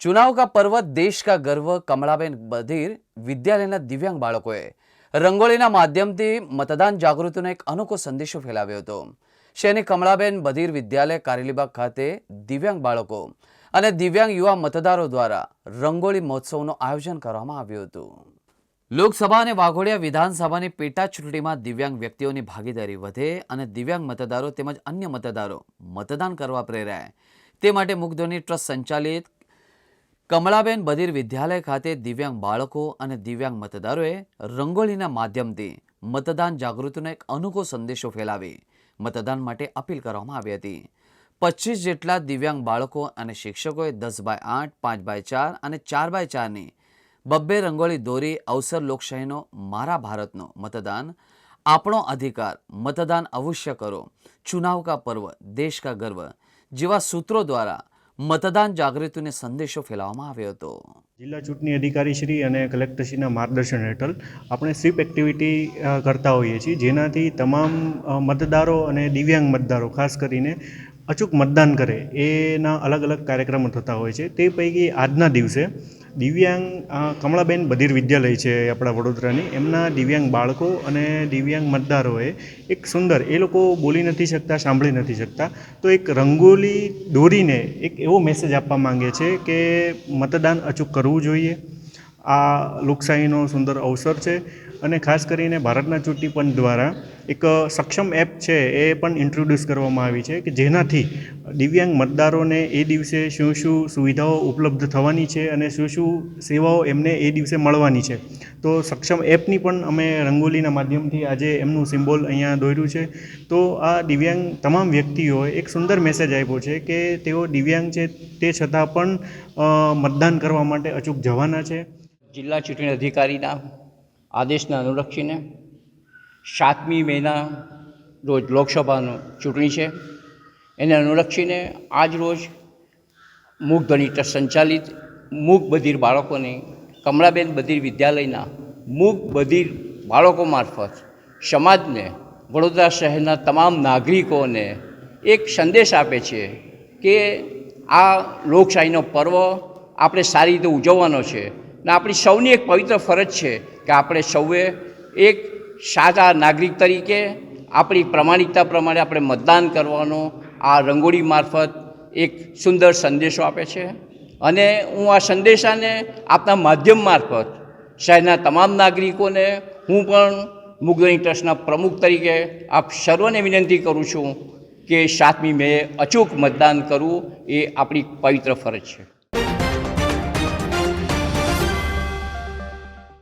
चुनाव का पर्व देश का ગર્વ કમળાબેન બધિર વિદ્યાલયના દિવ્યાંગ બાળકોએ રંગોળીના માધ્યમથી મતદાન જાગૃતિનો એક અનોખો સંદેશો ફેલાવ્યો હતો શહેરની કમળાબેન બધિર વિદ્યાલય કારેલીબાગ ખાતે દિવ્યાંગ બાળકો અને દિવ્યાંગ યુવા મતદારો દ્વારા રંગોળી મહોત્સવનું આયોજન કરવામાં આવ્યું હતું લોકસભા અને વાઘોડિયા વિધાનસભાની પેટા ચૂંટણીમાં દિવ્યાંગ વ્યક્તિઓની ભાગીદારી વધે અને દિવ્યાંગ મતદારો તેમજ અન્ય મતદારો મતદાન કરવા પ્રેરાય તે માટે મુગ્ધોની ટ્રસ્ટ સંચાલિત કમળાબેન બધીર વિદ્યાલય ખાતે દિવ્યાંગ બાળકો અને દિવ્યાંગ મતદારોએ રંગોળીના માધ્યમથી મતદાન જાગૃતિનો એક અનોખો સંદેશો ફેલાવી મતદાન માટે અપીલ કરવામાં આવી હતી. પચીસ જેટલા દિવ્યાંગ બાળકો અને શિક્ષકોએ દસ બાય આઠ, પાંચ બાય ચાર અને ચાર બાય ચારની બબ્બે રંગોળી દોરી અવસર લોકશાહીનો મારા ભારતનો મતદાન, આપણો અધિકાર, મતદાન અવશ્ય કરો, ચુનાવ કા પર્વ, દેશ કા ગર્વ જેવા સૂત્રો દ્વારા મતદાન જાગૃતિને સંદેશો ફેલાવવામાં આવ્યો હતો. જિલ્લા ચૂંટણી અધિકારી શ્રી અને કલેક્ટરશ્રીના માર્ગદર્શન હેઠળ આપણે સ્વીપ એક્ટિવિટી કરતા હોઈએ છીએ. જેનાથી તમામ મતદારો અને દિવ્યાંગ મતદારો, ખાસ કરીને અચૂક મતદાન કરે, એના અલગ અલગ કાર્યક્રમો થતા હોય છે. તે પૈકી આજના દિવસે દિવ્યાંગ કમળાબેન બધિર વિદ્યાલય છે આપણા વડોદરાની. એમના દિવ્યાંગ બાળકો અને દિવ્યાંગ મતદારોએ એક સુંદર, એ લોકો બોલી નથી શકતા, સાંભળી નથી શકતા. તો એક રંગોલી દોરીને એક એવો મેસેજ આપવા માંગે છે કે મતદાન અચૂક કરવું જોઈએ. આ લોકશાહીનો સુંદર અવસર છે. અને ખાસ કરીને ભારતના ચૂંટણી પંચ દ્વારા એક સક્ષમ એપ છે એ પણ ઇન્ટ્રોડ્યુસ કરવામાં આવી છે કે જેનાથી દિવ્યાંગ મતદારોને એ દિવસે શું શું સુવિધાઓ ઉપલબ્ધ થવાની છે અને શું શું સેવાઓ એમને એ દિવસે મળવાની છે. તો સક્ષમ એપની પણ અમે રંગોલીના માધ્યમથી આજે એમનું સિમ્બોલ અહીંયા દોર્યું છે. તો આ દિવ્યાંગ તમામ વ્યક્તિઓએ એક સુંદર મેસેજ આપ્યો છે કે તેઓ દિવ્યાંગ છે તે છતાં પણ મતદાન કરવા માટે અચૂક જવાના છે. જિલ્લા ચૂંટણી અધિકારીના આદેશને અનુલક્ષીને સાતમી મેના રોજ લોકસભાનું ચૂંટણી છે. એને અનુલક્ષીને આજ રોજ મૂક ટ્રસ્ટ સંચાલિત મૂક બધિર બાળકોને કમળાબેન બધિર વિદ્યાલયના મૂક બધિર બાળકો મારફત સમાજને વડોદરા શહેરના તમામ નાગરિકોને એક સંદેશ આપે છે કે આ લોકશાહીનો પર્વ આપણે સારી રીતે ઉજવવાનો છે. ને આપણી સૌની એક પવિત્ર ફરજ છે કે આપણે સૌએ એક સાચા નાગરિક તરીકે આપણી પ્રમાણિકતા પ્રમાણે આપણે મતદાન કરવાનો આ રંગોળી મારફત એક સુંદર સંદેશો આપે છે. અને હું આ સંદેશાને આપના માધ્યમ મારફત શહેરના તમામ નાગરિકોને હું પણ મુગ્ધની ટ્રસ્ટના પ્રમુખ તરીકે આપ સર્વને વિનંતી કરું છું કે સાતમી મે અચૂક મતદાન કરવું એ આપણી પવિત્ર ફરજ છે.